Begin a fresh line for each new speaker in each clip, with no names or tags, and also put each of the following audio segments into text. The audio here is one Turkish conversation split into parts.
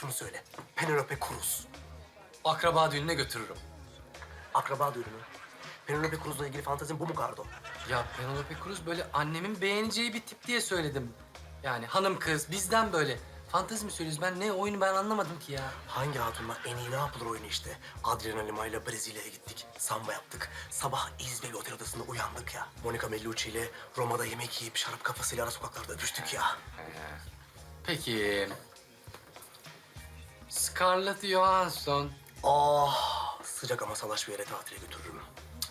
Şunu söyle. Penelope Cruz.
Akraba düğününe götürürüm.
Akraba düğünü mü? Penelope Cruz'la ilgili fantezin bu mu Kardo?
Ya Penelope Cruz böyle annemin beğeneceği bir tip diye söyledim. Yani hanım kız bizden böyle. Fantezi mi söylüyoruz? Ben ne oyunu ben anlamadım ki ya.
Hangi hatunla en iyi ne yapılır oyunu işte. Adriana Lima ile Brezilya'ya gittik. Samba yaptık. Sabah İzmir otel odasında uyandık ya. Monica Bellucci ile Roma'da yemek yiyip şarap kafasıyla ara sokaklarda öpüştük ya.
Peki. Scarlett Johansson.
Ah, sıcak ama salaş bir yere tatile götürürüm.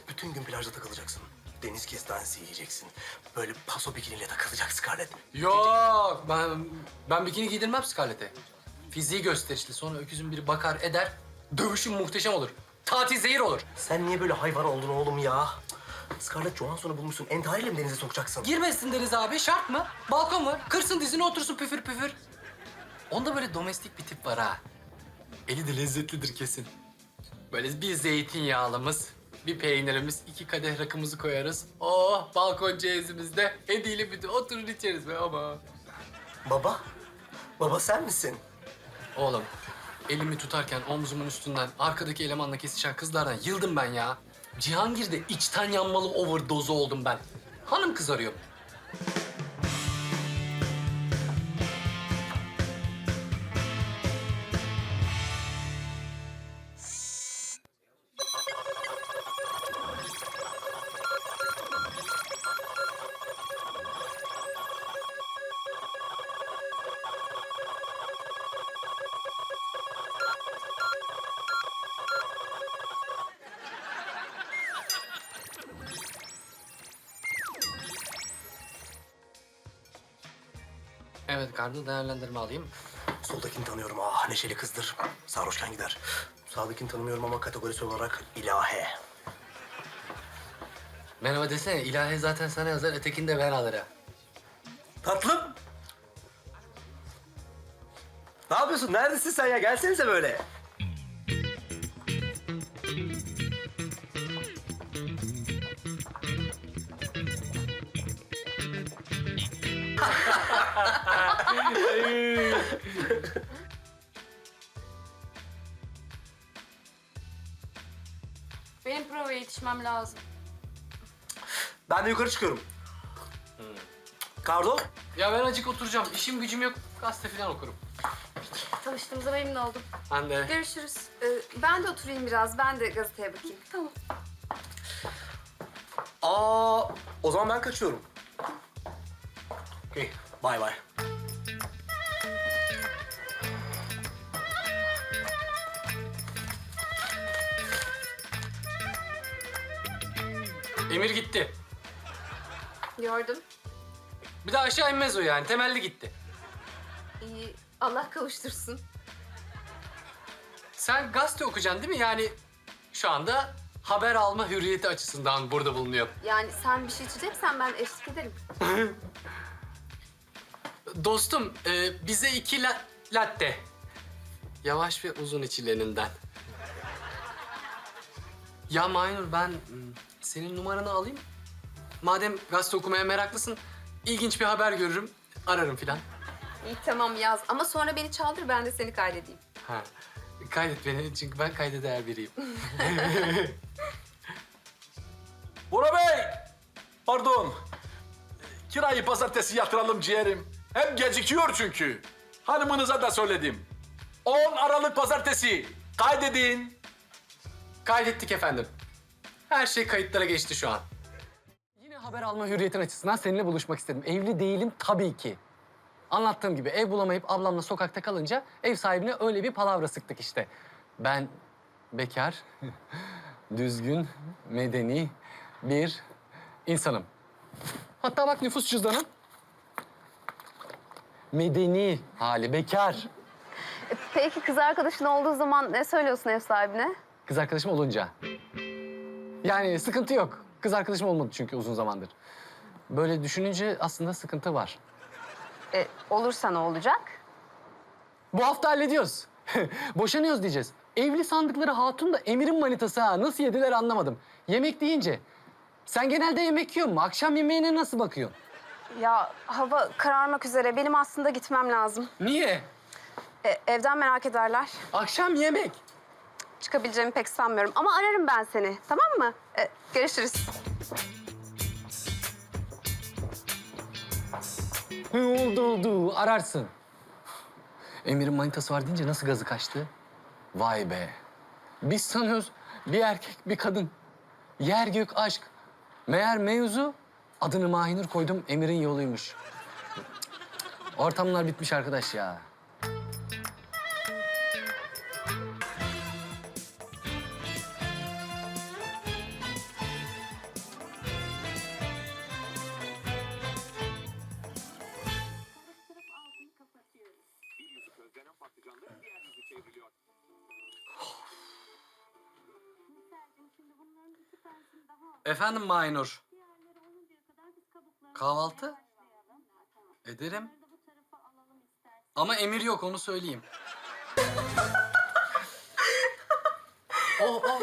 Bütün gün plajda takılacaksın. Deniz kestanesi yiyeceksin. Böyle paso bikiniyle takılacak Scarlett.
Yok ben ben bikini giydirmem Scarlett'e. Fiziği gösterişli. Sonra öküzün biri bakar eder. Dövüşün muhteşem olur. Tatil zehir olur.
Sen niye böyle hayvan oldun oğlum ya? Scarlett Johansson'u bulmuşsun. Entariyle mi denize sokacaksın?
Girmesin Deniz abi şart mı? Balkon var. Kırsın dizini otursun püfür püfür. Onda böyle domestik bir tip var ha. Eli de lezzetlidir kesin. Böyle bir zeytinyağlımız, bir peynirimiz, iki kadeh rakımızı koyarız. Oh balkon ceyizimizde hediyle bir de oturur içeriz be ama.
Baba? Baba sen misin?
Oğlum elimi tutarken omzumun üstünden arkadaki elemanla kesişen kızlardan yıldım ben ya. Cihangir'de içten yanmalı overdose oldum ben. Hanım kız Evet Kardo değerlendirme alayım.
Soldakini tanıyorum. Ah neşeli kızdır. Sarhoşken gider. Sağdakini tanımıyorum ama kategorisi olarak ilahe.
Merhaba desene ilahi zaten sana yazar ötekini de ben alırım.
Tatlım. Ne yapıyorsun? Neredesin sen ya? Gelsenize böyle.
Benim provaya yetişmem lazım.
Ben de yukarı çıkıyorum. Kardo?
Ya ben acık oturacağım. İşim gücüm yok. Gazete falan okurum.
Tanıştığımıza memnun oldum.
Ben de.
Görüşürüz. Ee, ben de oturayım biraz. Ben de gazeteye bakayım. Tamam.
Aa, o zaman ben kaçıyorum. Okey, bay bay.
Emir gitti.
Gördüm.
Bir daha aşağı inmez o yani. Temelli gitti.
İyi. Allah kavuştursun.
Sen gazete okuyacaksın değil mi? Yani şu anda haber alma hürriyeti açısından burada bulunuyor.
Yani sen bir şey içeceksen ben eşlik ederim.
Dostum, e, bize iki la- latte. Yavaş ve uzun içilerinden. Ya Maynur ben hmm, senin numaranı alayım. Madem gazete okumaya meraklısın, ilginç bir haber görürüm, ararım filan.
İyi tamam yaz. Ama sonra beni çaldır ben de seni kaydedeyim.
Ha. Kaydet beni çünkü ben kayda değer biriyim.
Bora Bey! Pardon. Kirayı pazartesi yatıralım ciğerim. Hem gecikiyor çünkü. Hanımınıza da söyledim. 10 Aralık pazartesi. Kaydedin.
Kaydettik efendim. Her şey kayıtlara geçti şu an. Yine haber alma hürriyetin açısından seninle buluşmak istedim. Evli değilim tabii ki. Anlattığım gibi ev bulamayıp ablamla sokakta kalınca ev sahibine öyle bir palavra sıktık işte. Ben bekar, düzgün, medeni bir insanım. Hatta bak nüfus cüzdanım. Medeni hali, bekar.
Peki kız arkadaşın olduğu zaman ne söylüyorsun ev sahibine?
Kız arkadaşım olunca. Yani sıkıntı yok. Kız arkadaşım olmadı çünkü uzun zamandır. Böyle düşününce aslında sıkıntı var.
E, olursa ne olacak?
Bu hafta hallediyoruz. Boşanıyoruz diyeceğiz. Evli sandıkları hatun da Emir'in manitası ha. Nasıl yediler anlamadım. Yemek deyince. Sen genelde yemek yiyor mu? Akşam yemeğine nasıl bakıyorsun?
Ya hava kararmak üzere. Benim aslında gitmem lazım.
Niye?
E, evden merak ederler.
Akşam yemek.
Çıkabileceğimi pek sanmıyorum ama ararım ben seni. Tamam mı? E, görüşürüz.
Oldu oldu ararsın. Emir'in manitası var deyince nasıl gazı kaçtı? Vay be. Biz sanıyoruz bir erkek bir kadın. Yer gök aşk. Meğer mevzu adını Mahinur koydum Emir'in yoluymuş. Ortamlar bitmiş arkadaş ya. Efendim Mahinur. Kahvaltı? Ederim. Ama emir yok onu söyleyeyim. oh, oh.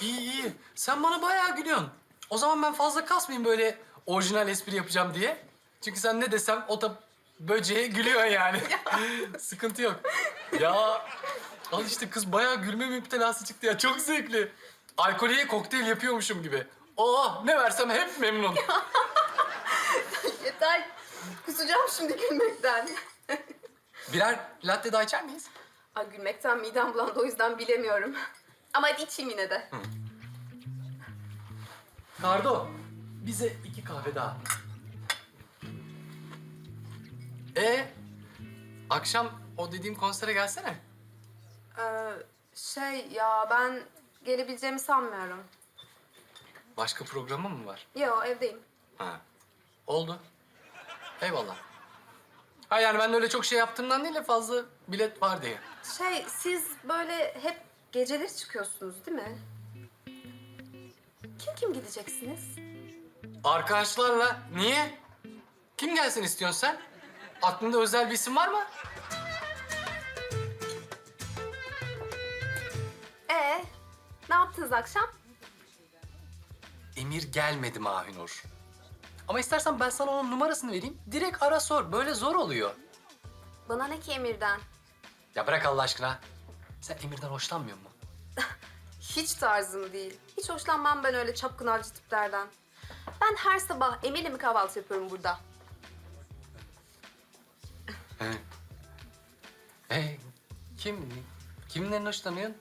İyi iyi. Sen bana bayağı gülüyorsun. O zaman ben fazla kasmayayım böyle orijinal espri yapacağım diye. Çünkü sen ne desem o da böceğe gülüyor yani. Sıkıntı yok. Ya al işte kız bayağı gülme müptelası çıktı ya. Çok zevkli. Alkoleye kokteyl yapıyormuşum gibi. Oh ne versem hep memnun.
Yeter. Kusacağım şimdi gülmekten.
Birer latte daha içer miyiz?
Ay gülmekten midem bulandı o yüzden bilemiyorum. Ama hadi içeyim yine de.
Kardo, bize iki kahve daha. E akşam o dediğim konsere gelsene.
Ee, şey ya ben gelebileceğimi sanmıyorum.
Başka programın mı var?
Yo evdeyim.
Ha. Oldu. Eyvallah. Ha yani ben de öyle çok şey yaptığımdan değil de fazla bilet var diye.
Şey siz böyle hep geceleri çıkıyorsunuz değil mi? Kim kim gideceksiniz?
Arkadaşlarla niye? Kim gelsin istiyorsun sen? Aklında özel bir isim var mı?
Ee, ne yaptınız akşam?
Emir gelmedi Mahinur. Ama istersen ben sana onun numarasını vereyim. Direkt ara sor. Böyle zor oluyor.
Bana ne ki Emir'den?
Ya bırak Allah aşkına. Sen Emir'den hoşlanmıyor musun?
Hiç tarzım değil. Hiç hoşlanmam ben öyle çapkın avcı tiplerden. Ben her sabah Emir'le mi kahvaltı yapıyorum burada?
Ee, kim? Kimden hoşlanıyorsun?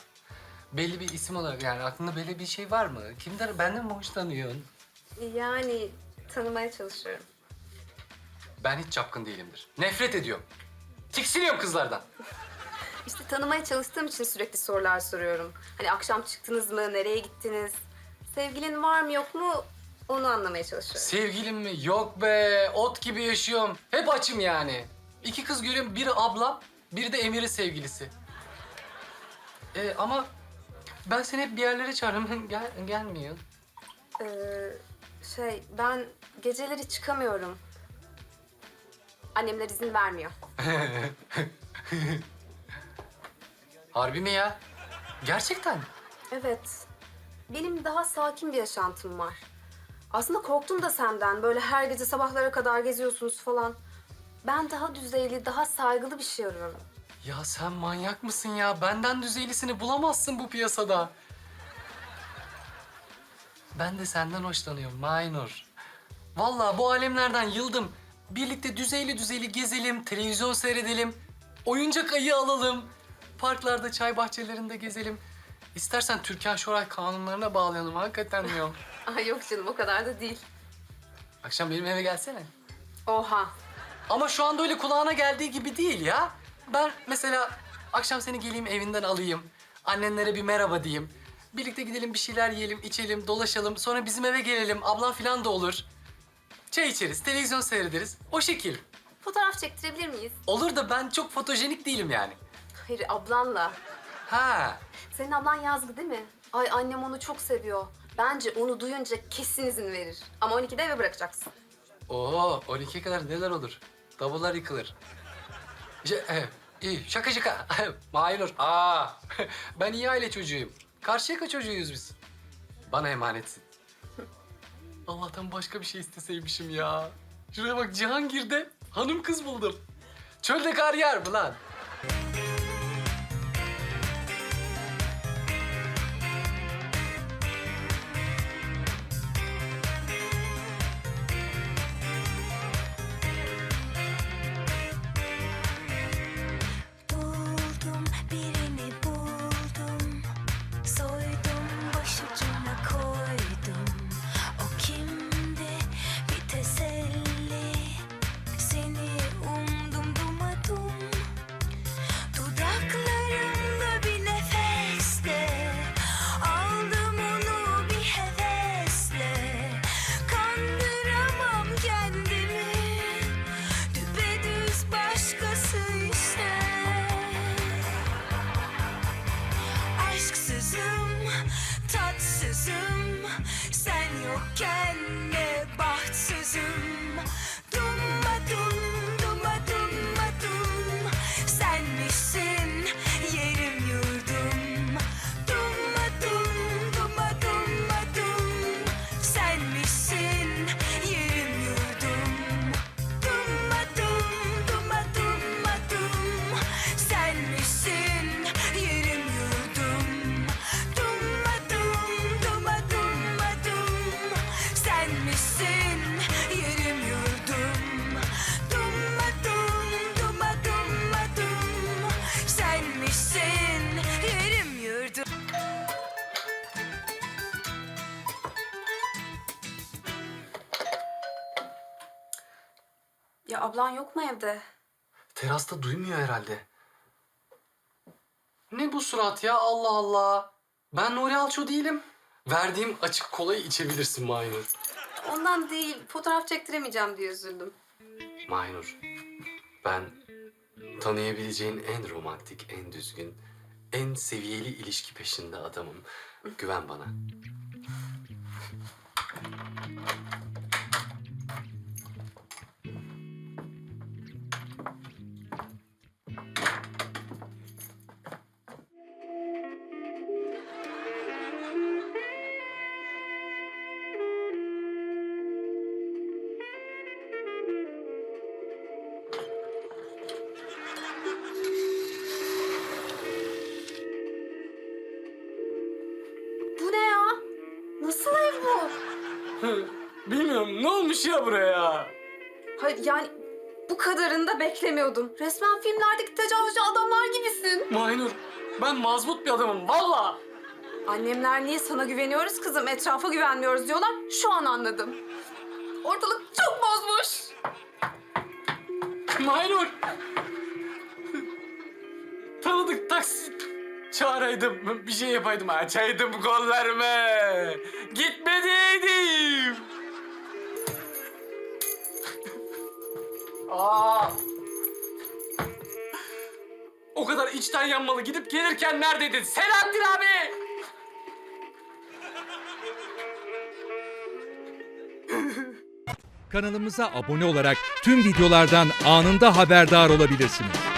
Belli bir isim olarak yani aklında belli bir şey var mı? Kimden, benden mi hoşlanıyorsun?
Yani tanımaya çalışıyorum.
Ben hiç çapkın değilimdir. Nefret ediyorum. Tiksiniyorum kızlardan.
İşte tanımaya çalıştığım için sürekli sorular soruyorum. Hani akşam çıktınız mı, nereye gittiniz? Sevgilin var mı yok mu onu anlamaya çalışıyorum.
Sevgilim mi? Yok be. Ot gibi yaşıyorum. Hep açım yani. İki kız görüyorum. Biri ablam, biri de Emir'in sevgilisi. Ee, ama ben seni hep bir yerlere çağırıyorum. Gel, gelmiyor.
Ee, şey ben geceleri çıkamıyorum. Annemler izin vermiyor.
Harbi mi ya? Gerçekten.
Evet. Benim daha sakin bir yaşantım var. Aslında korktum da senden. Böyle her gece sabahlara kadar geziyorsunuz falan. Ben daha düzeyli, daha saygılı bir şey arıyorum.
Ya sen manyak mısın ya? Benden düzeylisini bulamazsın bu piyasada. Ben de senden hoşlanıyorum Maynur. Vallahi bu alemlerden yıldım. Birlikte düzeyli düzeyli gezelim, televizyon seyredelim, oyuncak ayı alalım, parklarda, çay bahçelerinde gezelim. İstersen Türkan Şoray kanunlarına bağlayalım hakikaten diyorum.
Ay yok canım o kadar da değil.
Akşam benim eve gelsene.
Oha.
Ama şu anda öyle kulağına geldiği gibi değil ya. Ben mesela akşam seni geleyim evinden alayım. Annenlere bir merhaba diyeyim. Birlikte gidelim bir şeyler yiyelim, içelim, dolaşalım. Sonra bizim eve gelelim. Ablan falan da olur. Çay içeriz, televizyon seyrederiz. O şekil.
Fotoğraf çektirebilir miyiz?
Olur da ben çok fotojenik değilim yani.
Hayır ablanla.
Ha.
Senin ablan yazgı değil mi? Ay annem onu çok seviyor. Bence onu duyunca kesin izin verir. Ama 12'de eve bırakacaksın.
Oo, 12'ye kadar neler olur? Davullar yıkılır. İşte, evet, iyi. Şaka şaka. Mahir Aa, ben iyi aile çocuğuyum. Karşıyaka çocuğuyuz biz. Bana emanetsin. Allah'tan başka bir şey isteseymişim ya. Şuraya bak Cihangir'de hanım kız buldum. Çölde kar yer mi lan?
Ya ablan yok mu evde?
Terasta duymuyor herhalde. Ne bu surat ya Allah Allah. Ben Nuri Alço değilim. Verdiğim açık kolayı içebilirsin Maynur.
Ondan değil, fotoğraf çektiremeyeceğim diye üzüldüm.
Maynur, ben tanıyabileceğin en romantik, en düzgün, en seviyeli ilişki peşinde adamım. Güven bana. Ne olmuş ya buraya?
Hayır yani bu kadarını da beklemiyordum. Resmen filmlerdeki tecavüzcü adamlar gibisin.
Maynur, ben mazbut bir adamım valla.
Annemler niye sana güveniyoruz kızım, etrafa güvenmiyoruz diyorlar. Şu an anladım. Ortalık çok bozmuş.
Maynur. Tanıdık taksi çağıraydım, bir şey yapaydım, açaydım kollarımı. Gitmediydim. Aa. O kadar içten yanmalı gidip gelirken neredeydin? Selahattin abi!
Kanalımıza abone olarak tüm videolardan anında haberdar olabilirsiniz.